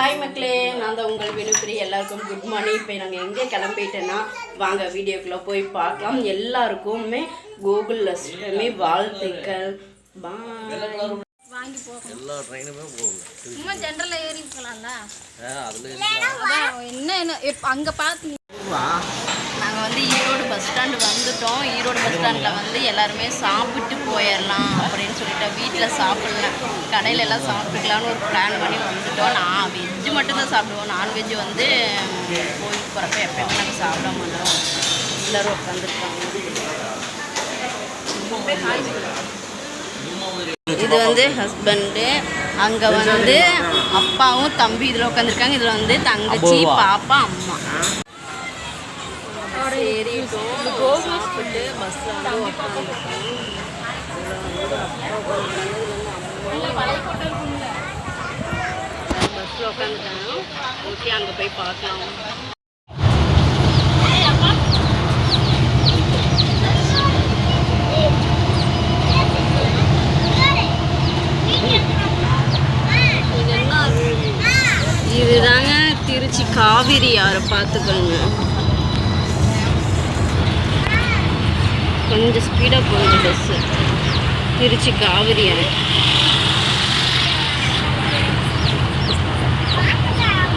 Hi மக்களே நான் தான் உங்கள் வினுப்பிரி எல்லாருக்கும் குட் மார்னிங் இப்போ நாங்கள் எங்கே கிளம்பிட்டேன்னா வாங்க வீடியோக்குள்ளே போய் பார்க்கலாம். எல்லாருக்குமே கூகுளில் ஸ்ட்ரீமே வாழ்த்துக்கள். எல்லா ட்ரெயினுமே போகும் சும்மா ஜென்ரலில் ஏறி இருக்கலாம்ல என்ன என்ன அங்கே பார்த்து வந்து ஈரோடு பஸ் ஸ்டாண்டு வந்துட்டோம். ஈரோடு பஸ் ஸ்டாண்டில் வந்து எல்லாருமே சாப்பிட்டு போயிடலாம் அப்படின்னு சொல்லிட்டு வீட்டில் சாப்பிடல. கடையில எல்லாம் சாப்பிட்டுக்கலாம்னு ஒரு பிளான் பண்ணி வந்துட்டோம். நான் வெஜ்ஜு மட்டும்தான் சாப்பிடுவோம். நான்வெஜ் வந்து கோயிலுக்கு போகிறப்ப எப்பயுமே நாங்கள் சாப்பிட மாட்டோம். எல்லோரும் உட்காந்துருக்காங்க இது வந்து ஹஸ்பண்டு அங்கே வந்து அப்பாவும் தம்பி இதில் உட்காந்துருக்காங்க இதில் வந்து தங்கச்சி பாப்பா அம்மா. சாப்பிட்டு பஸ்ஸில் வந்து உட்காந்துருக்கோம் பஸ்ஸில் உட்காந்துட்டாங்க ஓகே அங்கே போய் பார்க்கலாம் இதுதாங்க திருச்சி காவிரி ஆறு பார்த்துக்கோங்க. கொஞ்சம் ஸ்பீடாக போகுது பஸ்ஸு திருச்சி காவிரி ஆறு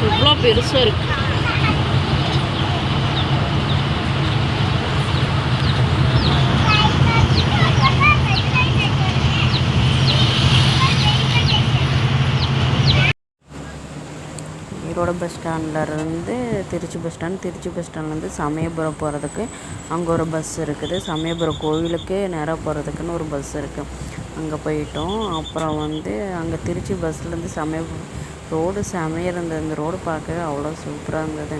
இவ்வளோ பெருசாக இருக்குது மதுரை பஸ் ஸ்டாண்ட்லேருந்து Tiruchi bus stand Tiruchi bus ஸ்டாண்ட்லேருந்து சமயபுரம் போகிறதுக்கு அங்கே ஒரு பஸ் இருக்குது. சமயபுரம் கோவிலுக்கு நேராக போகிறதுக்குன்னு ஒரு பஸ் இருக்குது அங்கே போயிட்டோம். அப்புறம் வந்து அங்கே திருச்சி பஸ்லேருந்து சமயபுரம் ரோடு செமையாக இருந்தது. அந்த ரோடு பார்க்கவே அவ்வளோ சூப்பராக இருந்தது.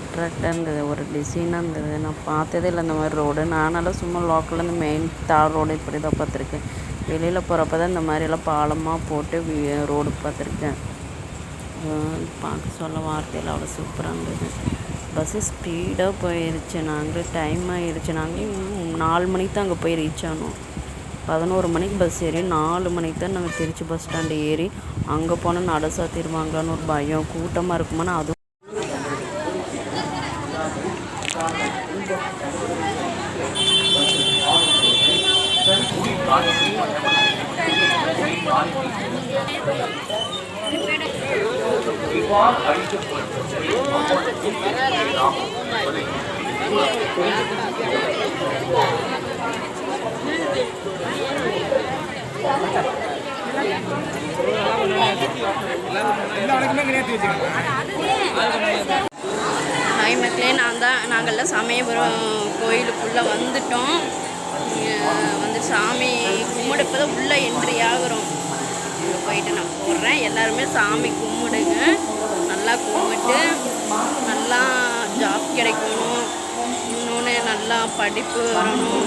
அட்ராக்டாக இருந்தது. ஒரு டிசைனாக இருந்தது. நான் பார்த்ததே இல்லை இந்த மாதிரி ரோடு நானெல்லாம் சும்மா லோக்கல்லேருந்து மெயின் தார் ரோடு இப்படி தான் பார்த்துருக்கேன். வெளியில் போகிறப்ப தான் இந்த மாதிரியெல்லாம் பாலமாக போட்டு ரோடு பார்த்துருக்கேன். பார்க்க சொல்ல வார்த்தையில் அவ்வளோ சூப்பராக இருந்தது. பஸ்ஸு ஸ்பீடாக போயிருச்சு. நாங்கள் டைம் ஆயிடுச்சு நாங்கள் இன்னும் நாலு மணிக்கு தான் அங்கே போய் ரீச் ஆனோம். பதினோரு மணிக்கு பஸ் ஏறி நாலு மணிக்கு தான் நாங்கள் திருச்சி பஸ் ஸ்டாண்டு ஏறி அங்கே போனால் நட சாத்திடுவாங்களான்னு ஒரு பயம் கூட்டமாக இருக்குமான்னு அதுவும் ஹாய் மக்களே நான் தான் நாங்கள்லாம் சமயபுரம் கோயிலுக்குள்ளே வந்துட்டோம். வந்து சாமி கும்பிட இப்போ தான் உள்ளே என்ட்ரி ஆகிறோம். போயிட்டு நான் போடுறேன் எல்லாருமே சாமி கும்பிடுங்க. படிப்பு வரணும்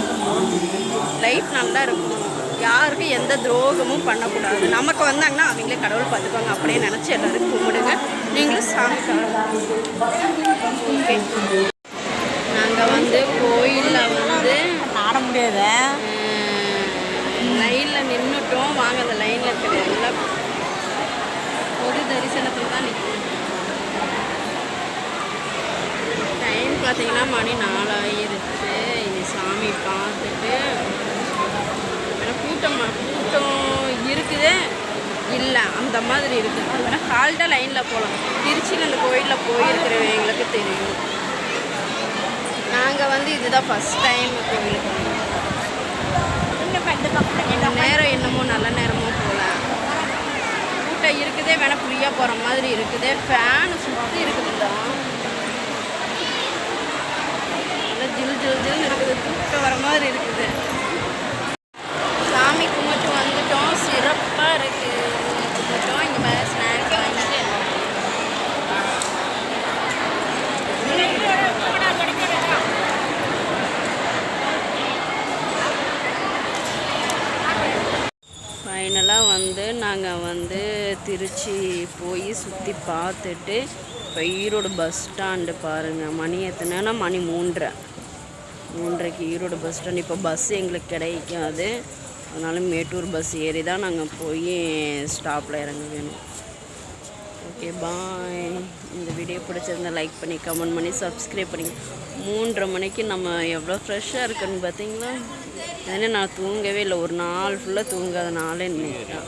லைஃப் நல்லா இருக்கணும் யாருக்கும் எந்த துரோகமும் பண்ணக்கூடாது. நமக்கு வந்தாங்கன்னா அவங்களே கடவுள் பார்த்துக்குவாங்க அப்படியே நினச்சி எல்லாரும் கும்பிடுங்க. நீங்களும் சாமி ஓகே நாங்கள் வந்து கோயிலில் வந்து ஆட முடியாது. லைனில் நின்றுட்டோம் வாங்க அந்த லைனில் இருக்கிற எல்லாம் பொது தரிசனத்தில் தான் நிற்கும் டைம் பார்த்தீங்கன்னா மணி நாலாயிருச்சு இனி சாமி பார்த்துட்டு வேணா கூட்டம் கூட்டம் இருக்குது இல்லை அந்த மாதிரி இருக்குது வேணா ஹால்டாக லைனில் போகலாம் திருச்சியில் அந்த கோயிலில் போயிருக்கிறவங்களுக்கு தெரியும். நாங்கள் வந்து இதுதான் ஃபஸ்ட் டைம் கோயிலுக்கு நேரம் என்னமோ நல்ல நேரமோ போகல கூட்டம் இருக்குதே வேணா ஃப்ரீயாக போகிற மாதிரி இருக்குதே. ஃபேனு சுற்றி இருக்குதுல்ல நல்லா ஜில் ஜில் ஜில் இருக்குது. கூட்டம் வர மாதிரி இருக்குது. நாங்கள் வந்து திருச்சி போய் சுற்றி பார்த்துட்டு இப்போ ஈரோடு பஸ் ஸ்டாண்டு பாருங்கள் மணி எத்தனைனா மணி மூன்றரை. மூன்றரைக்கு ஈரோடு பஸ் ஸ்டாண்ட் இப்போ பஸ் எங்களுக்கு கிடைக்காது. அதனால மேட்டூர் பஸ் ஏறி தான் நாங்கள் போய் ஸ்டாப்பில் இறங்க வேணும் ஓகே பாய் இந்த வீடியோ பிடிச்சிருந்தா லைக் பண்ணி கமெண்ட் பண்ணி சப்ஸ்கிரைப் பண்ணி. மூன்றரை மணிக்கு நம்ம எவ்வளோ ஃப்ரெஷ்ஷாக இருக்குன்னு பார்த்தீங்களா ஏன்னா நான் தூங்கவே இல்லை. ஒரு நாள் ஃபுல்லாக தூங்காத நாளே இன்னைக்கு.